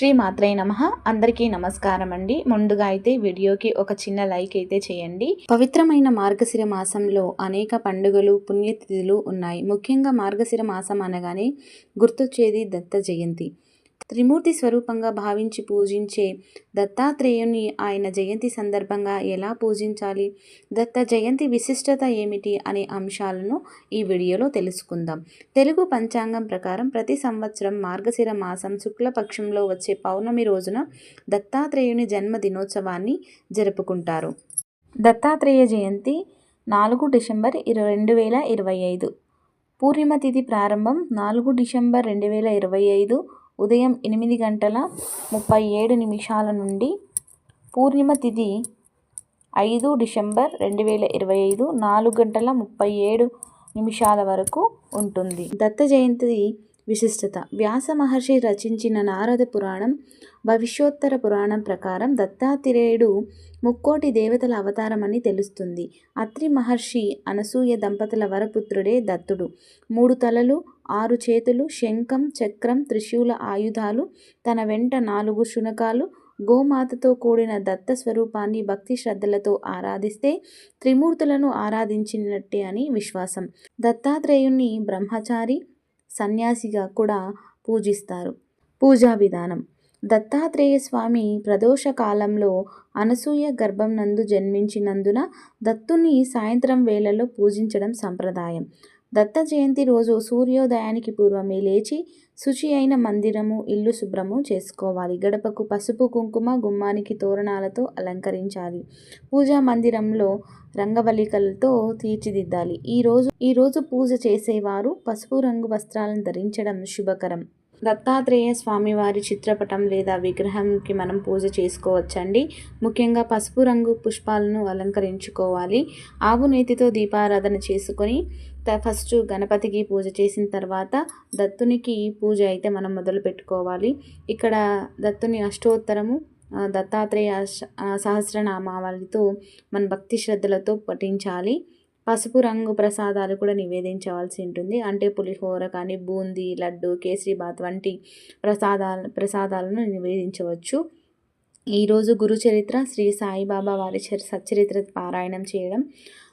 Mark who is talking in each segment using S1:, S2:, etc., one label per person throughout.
S1: శ్రీ మాత్రై నమ. అందరికీ నమస్కారం అండి ముందుగా అయితే వీడియోకి ఒక చిన్న లైక్ అయితే చేయండి. పవిత్రమైన మార్గశిర మాసంలో అనేక పండుగలు పుణ్యతిథులు ఉన్నాయి. ముఖ్యంగా మార్గశిర మాసం అనగానే గుర్తొచ్చేది దత్త జయంతి. త్రిమూర్తి స్వరూపంగా భావించి పూజించే దత్తాత్రేయుని ఆయన జయంతి సందర్భంగా ఎలా పూజించాలి? దత్త జయంతి విశిష్టత ఏమిటి? అనే అంశాలను ఈ వీడియోలో తెలుసుకుందాం. తెలుగు పంచాంగం ప్రకారం ప్రతి సంవత్సరం మార్గశిర మాసం శుక్లపక్షంలో వచ్చే పౌర్ణమి రోజున దత్తాత్రేయుని జన్మ దినోత్సవాన్ని జరుపుకుంటారు. దత్తాత్రేయ జయంతి నాలుగు డిసెంబర్ ఇరవై రెండు వేల ఇరవై ఐదు. పూర్ణిమ తిథి ప్రారంభం నాలుగు డిసెంబర్ రెండు వేల ఇరవై ఐదు ఉదయం ఎనిమిది గంటల ముప్పై ఏడు నిమిషాల నుండి పూర్ణిమ తిథి ఐదు డిసెంబర్ రెండు వేల ఇరవై ఐదు నాలుగు గంటల ముప్పై ఏడు నిమిషాల వరకు ఉంటుంది. దత్త జయంతి విశిష్టత. వ్యాస మహర్షి రచించిన నారద పురాణం భవిష్యోత్తర పురాణం ప్రకారం దత్తాత్రేయుడు ముక్కోటి దేవతల అవతారమని తెలుస్తుంది. అత్రి మహర్షి అనసూయ దంపతుల వరపుత్రుడే దత్తుడు. మూడు తలలు ఆరు చేతులు శంఖం చక్రం త్రిశూల ఆయుధాలు తన వెంట నాలుగు శునకాలు గోమాతతో కూడిన దత్త స్వరూపాన్ని భక్తి శ్రద్ధలతో ఆరాధిస్తే త్రిమూర్తులను ఆరాధించినట్టే అని విశ్వాసం. దత్తాత్రేయుణ్ణి బ్రహ్మచారి సన్యాసిగా కూడా పూజిస్తారు. పూజా విధానం. దత్తాత్రేయ స్వామి ప్రదోష కాలంలో అనసూయ గర్భం నందు జన్మించినందున దత్తుని సాయంత్రం వేళలో పూజించడం సంప్రదాయం. దత్త జయంతి రోజు సూర్యోదయానికి పూర్వమే లేచి శుచి అయిన మందిరము ఇల్లు శుభ్రము చేసుకోవాలి. గడపకు పసుపు కుంకుమ గుమ్మానికి తోరణాలతో అలంకరించాలి. పూజా మందిరంలో రంగవల్లికలతో తీర్చిదిద్దాలి. ఈరోజు ఈరోజు పూజ చేసేవారు పసుపు రంగు వస్త్రాలను ధరించడం శుభకరం. దత్తాత్రేయ స్వామివారి చిత్రపటం లేదా విగ్రహంకి మనం పూజ చేసుకోవచ్చండి. ముఖ్యంగా పసుపు రంగు పుష్పాలను అలంకరించుకోవాలి. ఆవు నేతితో దీపారాధన చేసుకొని ఫస్ట్ గణపతికి పూజ చేసిన తర్వాత దత్తునికి పూజ అయితే మనం మొదలు పెట్టుకోవాలి. ఇక్కడ దత్తుని అష్టోత్తరము దత్తాత్రేయ సహస్రనామావళితో మన భక్తి శ్రద్ధలతో పఠించాలి. పసుపు రంగు ప్రసాదాలు కూడా నివేదించవలసి ఉంటుంది. అంటే పులిహోర కానీ బూందీ లడ్డు కేసరీబాత్ వంటి ప్రసాదాల ప్రసాదాలను నివేదించవచ్చు. ఈరోజు గురు చరిత్ర శ్రీ సాయిబాబా వారి సచ్చరిత్ర పారాయణం చేయడం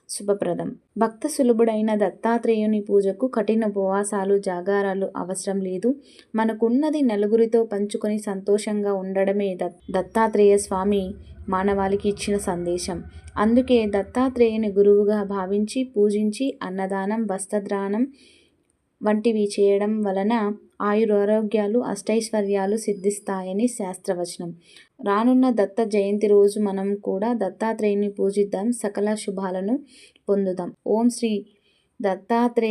S1: శుభప్రదం. భక్త సులభుడైన దత్తాత్రేయుని పూజకు కఠిన ఉపవాసాలు జాగారాలు అవసరం లేదు. మనకున్నది నలుగురితో పంచుకొని సంతోషంగా ఉండడమే దత్తాత్రేయ స్వామి మానవాళికి ఇచ్చిన సందేశం. అందుకే దత్తాత్రేయుని గురువుగా భావించి పూజించి అన్నదానం వస్త్రదానం వంటివి చేయడం వలన ఆయురారోగ్యాలు అష్టైశ్వర్యాలు సిద్ధిస్తాయని శాస్త్రవచనం. రానున్న దత్త జయంతి రోజు మనం కూడా దత్తాత్రేయుని పూజిద్దాం సకల శుభాలను పొందుదాం. ఓం శ్రీ దత్తాత్రేయ